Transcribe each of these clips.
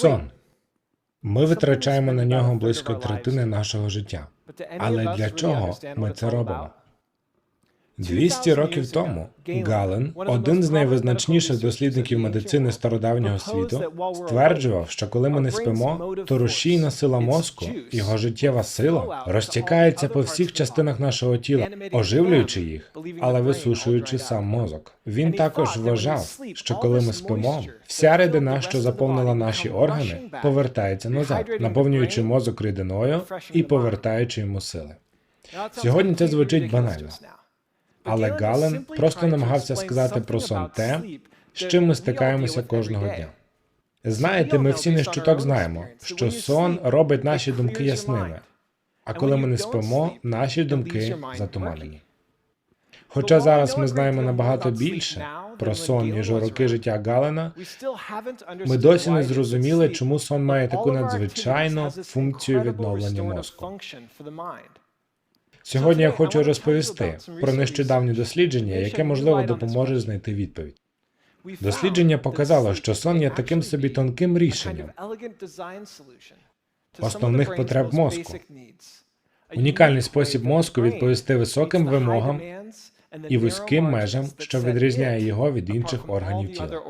Сон. Ми витрачаємо на нього близько третини нашого життя. Але для чого ми це робимо? 200 років тому Гален, один з найвизначніших дослідників медицини стародавнього світу, стверджував, що коли ми не спимо, то рушійна сила мозку, його життєва сила, розтікається по всіх частинах нашого тіла, оживлюючи їх, але висушуючи сам мозок. Він також вважав, що коли ми спимо, вся рідина, що заповнила наші органи, повертається назад, наповнюючи мозок рідиною і повертаючи йому сили. Сьогодні це звучить банально. Але Гален просто намагався сказати про сон те, з чим ми стикаємося кожного дня. Знаєте, ми всі не щуток знаємо, що сон робить наші думки ясними, а коли ми не спимо, наші думки затуманені. Хоча зараз ми знаємо набагато більше про сон, ніж у роки життя Галена, ми досі не зрозуміли, чому сон має таку надзвичайну функцію відновлення мозку. Сьогодні я хочу розповісти про нещодавнє дослідження, яке можливо допоможе знайти відповідь. Дослідження показало, що сон є таким собі тонким рішенням основних потреб мозку. унікальний спосіб мозку відповісти високим вимогам і вузьким межам, що відрізняє його від інших органів тіла.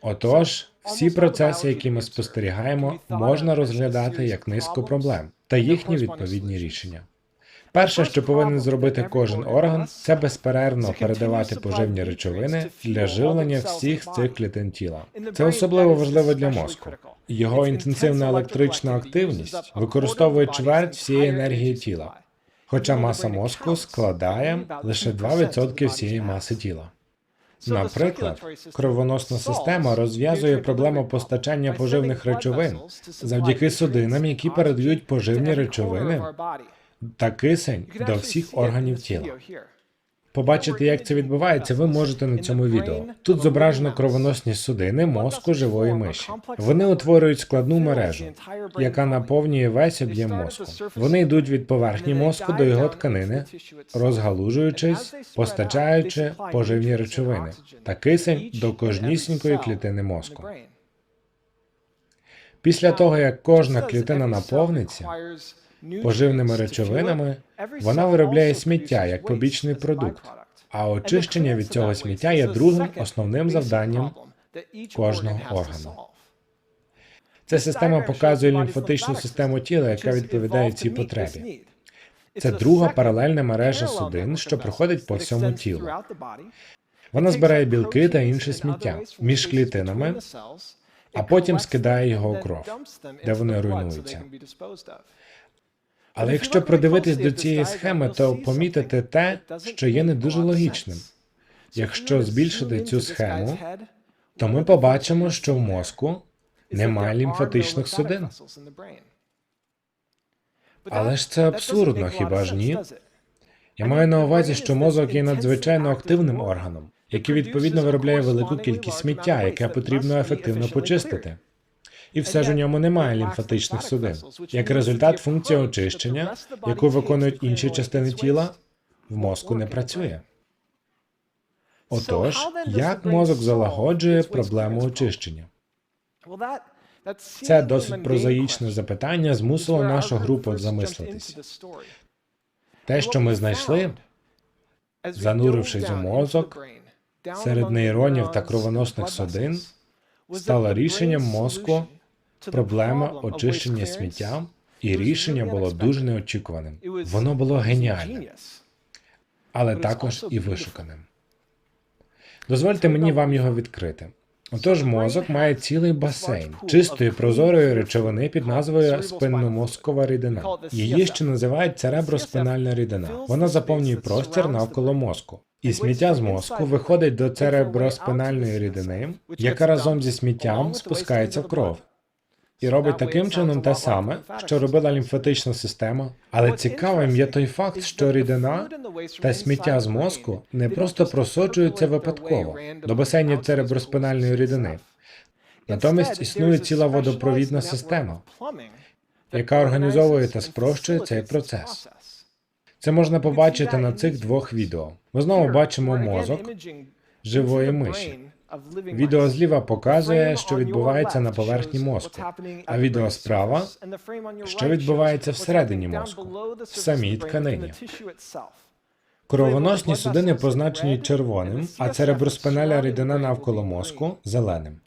Отож, всі процеси, які ми спостерігаємо, можна розглядати як низку проблем та їхні відповідні рішення. Перше, що повинен зробити кожен орган, це безперервно передавати поживні речовини для живлення всіх цих клітин тіла. Це особливо важливо для мозку. Його інтенсивна електрична активність використовує чверть всієї енергії тіла, хоча маса мозку складає лише 2% всієї маси тіла. Наприклад, кровоносна система розв'язує проблему постачання поживних речовин завдяки судинам, які передають поживні речовини та кисень до всіх органів тіла. Побачити, як це відбувається, ви можете на цьому відео. Тут зображено кровоносні судини мозку живої миші. Вони утворюють складну мережу, яка наповнює весь об'єм мозку. Вони йдуть від поверхні мозку до його тканини, розгалужуючись, постачаючи поживні речовини та кисень до кожнісінької клітини мозку. Після того, як кожна клітина наповниться поживними речовинами, вона виробляє сміття як побічний продукт. А очищення від цього сміття є другим основним завданням кожного органу. Ця система показує лімфатичну систему тіла, яка відповідає цій потребі. Це друга паралельна мережа судин, що проходить по всьому тілу. Вона збирає білки та інше сміття між клітинами, а потім скидає його у кров, де вони руйнуються. Але якщо придивитись до цієї схеми, то помітите те, що є не дуже логічним. Якщо збільшити цю схему, то ми побачимо, що в мозку немає лімфатичних судин. Але ж це абсурдно, хіба ж ні? Я маю на увазі, що мозок є надзвичайно активним органом, який відповідно виробляє велику кількість сміття, яке потрібно ефективно почистити. І все ж у ньому немає лімфатичних судин. Як результат, функція очищення, яку виконують інші частини тіла, в мозку не працює. Отож, як мозок залагоджує проблему очищення? Це досить прозаїчне запитання змусило нашу групу замислитись. Те, що ми знайшли, занурившись у мозок, серед нейронів та кровоносних судин, стало рішенням мозку проблема очищення сміття, і рішення було дуже неочікуваним. Воно було геніальним, але також і вишуканим. Дозвольте мені вам його відкрити. Отож, мозок має цілий басейн чистої прозорої речовини під назвою спинномозкова рідина. Її ще називають цереброспинальна рідина. Вона заповнює простір навколо мозку. І сміття з мозку виходить до цереброспинальної рідини, яка разом зі сміттям спускається в кров. І робить таким чином те саме, що робила лімфатична система. Але цікавим є той факт, що рідина та сміття з мозку не просто просочуються випадково до басейнів цереброспинальної рідини. Натомість існує ціла водопровідна система, яка організовує та спрощує цей процес. Це можна побачити на цих двох відео. Ми знову бачимо мозок живої миші. Відео зліва показує, що відбувається на поверхні мозку, а відео справа, що відбувається всередині мозку, в самій тканині. Кровоносні судини позначені червоним, а цереброспинальна рідина навколо мозку зеленим.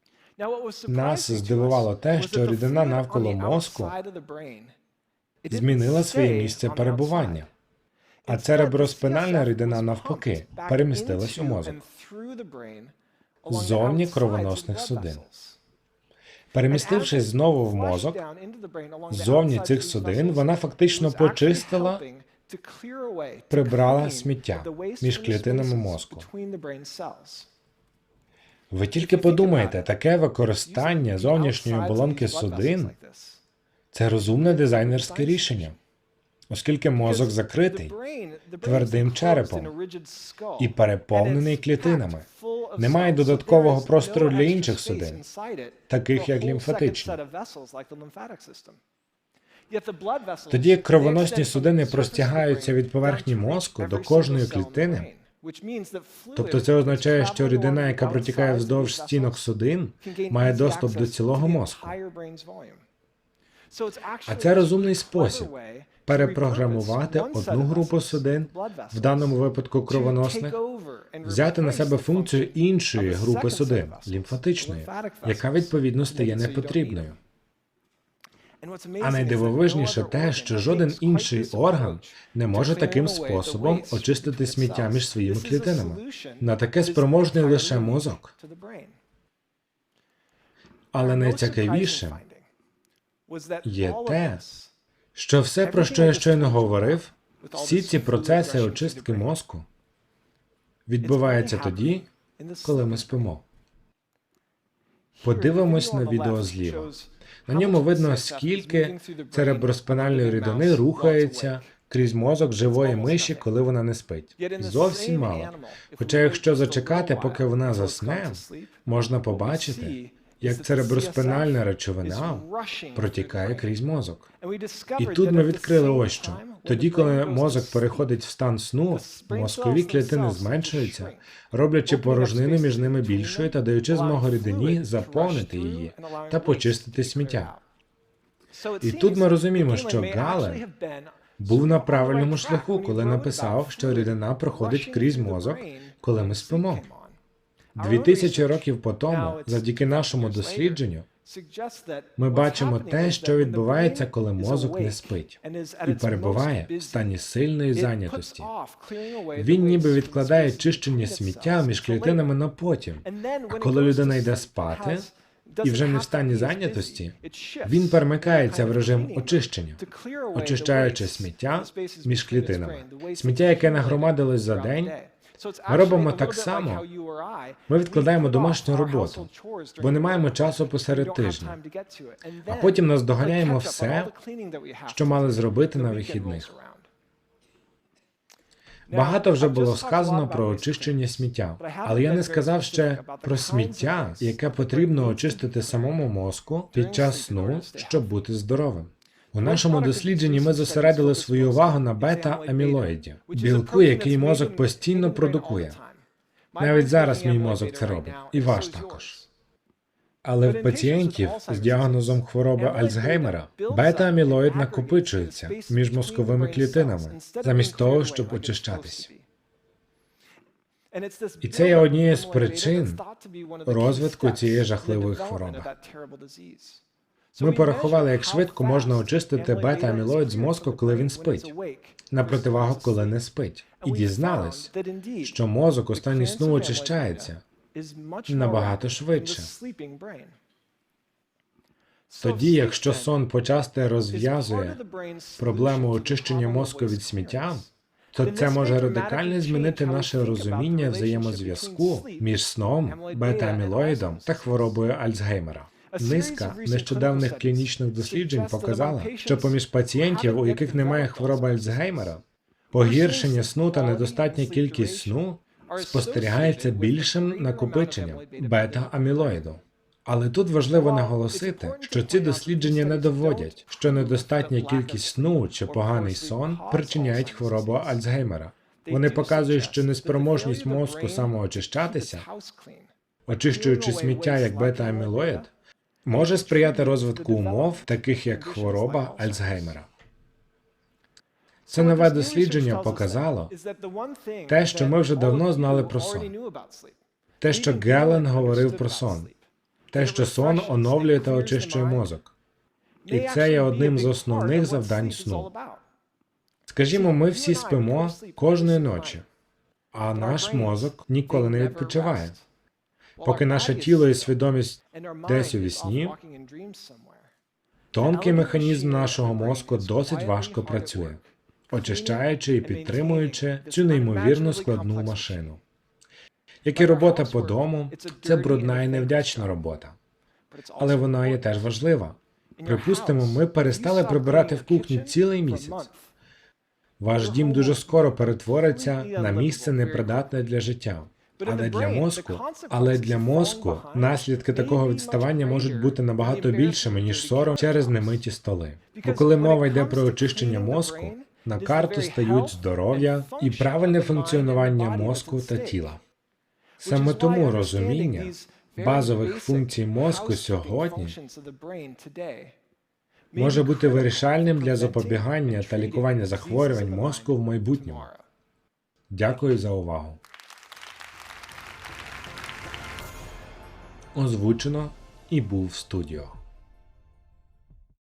Нас здивувало те, що рідина навколо мозку Змінила своє місце перебування, а цереброспинальна рідина навпаки перемістилась у мозок. Ззовні кровоносних судин. Перемістившись знову в мозок, ззовні цих судин вона фактично почистила, прибрала сміття між клітинами мозку. Ви тільки подумайте, таке використання зовнішньої оболонки судин це розумне дизайнерське рішення, оскільки мозок закритий твердим черепом і переповнений клітинами. Немає додаткового простору для інших судин, таких як лімфатичні. Тоді як кровоносні судини простягаються від поверхні мозку до кожної клітини, тобто це означає, що рідина, яка протікає вздовж стінок судин, має доступ до цілого мозку. А це розумний спосіб Перепрограмувати одну групу судин, в даному випадку кровоносних, взяти на себе функцію іншої групи судин, лімфатичної, яка відповідно стає непотрібною. А найдивовижніше те, що жоден інший орган не може таким способом очистити сміття між своїми клітинами. На таке спроможний лише мозок. Але найцікавіше є те, що все, про що я щойно говорив, всі ці процеси очистки мозку відбуваються тоді, коли ми спимо. Подивимось на відео зліва. На ньому видно, скільки цереброспинальної рідини рухається крізь мозок живої миші, коли вона не спить. Зовсім мало. Хоча, якщо зачекати, поки вона засне, можна побачити, як цереброспинальна речовина протікає крізь мозок. І тут ми відкрили ось що. Тоді, коли мозок переходить в стан сну, мозкові клітини зменшуються, роблячи порожнину між ними більшою та даючи змогу рідині заповнити її та почистити сміття. І тут ми розуміємо, що Гален Був на правильному шляху, коли написав, що рідина проходить крізь мозок, коли ми спимо. Дві тисячі років по тому, завдяки нашому дослідженню, ми бачимо те, що відбувається, коли мозок не спить і перебуває в стані сильної зайнятості. Він ніби відкладає чищення сміття між клітинами на потім. А коли людина йде спати і вже не в стані зайнятості, він перемикається в режим очищення, очищаючи сміття між клітинами. Сміття, яке нагромадилось за день, ми робимо так само. ми відкладаємо домашню роботу, бо не маємо часу посеред тижня. А потім наздоганяємо все, що мали зробити на вихідних. Багато вже було сказано про очищення сміття, але я не сказав ще про сміття, яке потрібно очистити самому мозку під час сну, щоб бути здоровим. У нашому дослідженні ми зосередили свою увагу на бета-амілоїді, білку, який мозок постійно продукує. Навіть зараз мій мозок це робить, і ваш також. Але в пацієнтів з діагнозом хвороби Альцгеймера бета-амілоїд накопичується між мозковими клітинами, замість того, щоб очищатись. І це є однією з причин розвитку цієї жахливої хвороби. Ми порахували, як швидко можна очистити бета-амілоїд з мозку, коли він спить, на противагу, коли не спить, і дізнались, що мозок у стані сну очищається набагато швидше. Тоді, якщо сон почасти розв'язує проблему очищення мозку від сміття, то це може радикально змінити наше розуміння взаємозв'язку між сном, бета-амілоїдом та хворобою Альцгеймера. Низка нещодавних клінічних досліджень показала, що поміж пацієнтів, у яких немає хвороби Альцгеймера, погіршення сну та недостатня кількість сну спостерігається більшим накопиченням бета-амілоїду. Але тут важливо наголосити, що ці дослідження не доводять, що недостатня кількість сну чи поганий сон причиняють хворобу Альцгеймера. Вони показують, що неспроможність мозку самоочищатися очищуючи сміття як бета-амілоїд, може сприяти розвитку умов, таких як хвороба Альцгеймера. Це нове дослідження показало те, що ми вже давно знали про сон. Те, що Гелен говорив про сон, те, що сон оновлює та очищує мозок. І це є одним з основних завдань сну. Скажімо, ми всі спимо кожної ночі, а наш мозок ніколи не відпочиває. Поки наше тіло і свідомість десь у вісні, Тонкий механізм нашого мозку досить важко працює, очищаючи і підтримуючи цю неймовірно складну машину. Як і робота по дому, це брудна і невдячна робота, але вона є теж важлива. Припустимо, ми перестали прибирати в кухні цілий місяць. Ваш дім дуже скоро перетвориться на місце непридатне для життя. Але для мозку, але для мозку наслідки такого відставання можуть бути набагато більшими, ніж сором через немиті столи. Бо коли мова йде про очищення мозку, на карту стають здоров'я і правильне функціонування мозку та тіла. Саме тому розуміння базових функцій мозку сьогодні може бути вирішальним для запобігання та лікування захворювань мозку в майбутньому. Дякую за увагу. Озвучено і був в студіо.